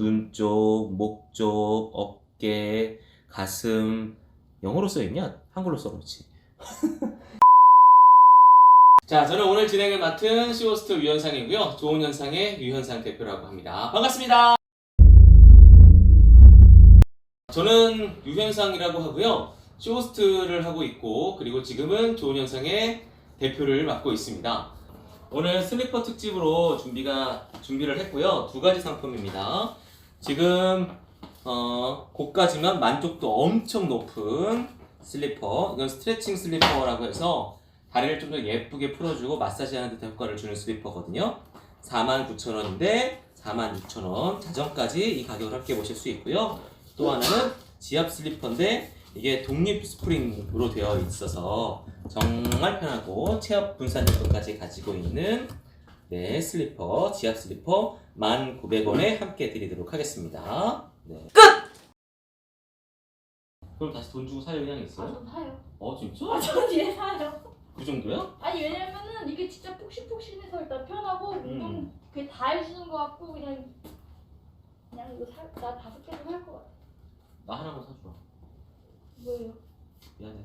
등 쪽, 목 쪽, 어깨, 가슴 영어로 써있냐? 한글로 써놓지. 자, 저는 오늘 진행을 맡은 시오스트 유현상이고요. 좋은 현상의 유현상 대표라고 합니다. 반갑습니다. 저는 유현상이라고 하고요. 쇼호스트를 하고 있고 그리고 지금은 좋은 현상의 대표를 맡고 있습니다. 오늘 슬리퍼 특집으로 준비가 준비를 했고요. 두 가지 상품입니다. 지금 어, 고가지만 만족도 엄청 높은 슬리퍼. 이건 스트레칭 슬리퍼라고 해서 다리를 좀 더 예쁘게 풀어주고 마사지하는 듯한 효과를 주는 슬리퍼거든요. 49,000원인데 46,000원 자정까지 이 가격을 함께 보실 수 있고요. 또 하나는 지압 슬리퍼인데 이게 독립 스프링으로 되어 있어서 정말 편하고 체압 분산 효과까지 가지고 있는 네 슬리퍼 지압 슬리퍼 1,900원에 함께 드리도록 하겠습니다. 네. 끝! 그럼 다시 돈 주고 살 의향이 있어요? 아전 사요. 어 진짜? 아전 뒤에 사요. 그 정도야? 아니 왜냐면은 이게 진짜 푹신푹신해서 일단 편하고 운동 음. 그게 다 해주는 것 같고 그냥 그냥 이거 살, 나 다섯 개도 살것 같아. 나 하나만 사주라. 뭐예요? 미안해.